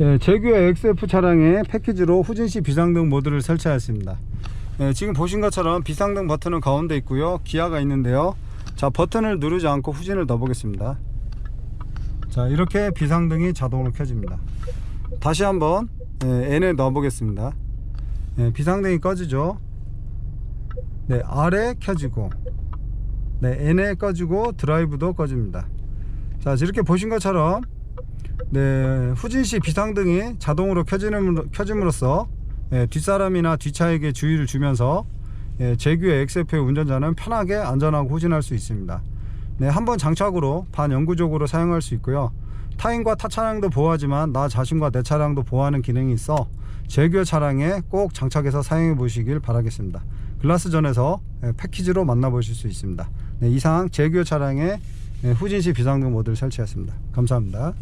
예, 제규어 XF 차량에 패키지로 후진시 비상등 모드를 설치하였습니다. 예, 지금 보신 것처럼 비상등 버튼은 가운데 있고요. 기아가 있는데요. 자, 버튼을 누르지 않고 후진을 넣어 보겠습니다. 자, 이렇게 비상등이 자동으로 켜집니다. 다시 한번 예, N에 넣어 보겠습니다. 예, 비상등이 꺼지죠. 네, 아래 켜지고, 네, N에 꺼지고 드라이브도 꺼집니다. 자, 이렇게 보신 것처럼 네, 후진시 비상등이 자동으로 켜지는, 켜짐으로써 예, 뒷사람이나 뒷차에게 주의를 주면서 예, 제규의 XF의 운전자는 편하게 안전하고 후진할 수 있습니다. 네, 한번 장착으로 반영구적으로 사용할 수 있고요. 타인과 타 차량도 보호하지만 나 자신과 내 차량도 보호하는 기능이 있어 제규어 차량에 꼭 장착해서 사용해 보시길 바라겠습니다. 글라스전에서 예, 패키지로 만나보실 수 있습니다. 네, 이상 제규어 차량에 예, 후진시 비상등 모드를 설치했습니다. 감사합니다.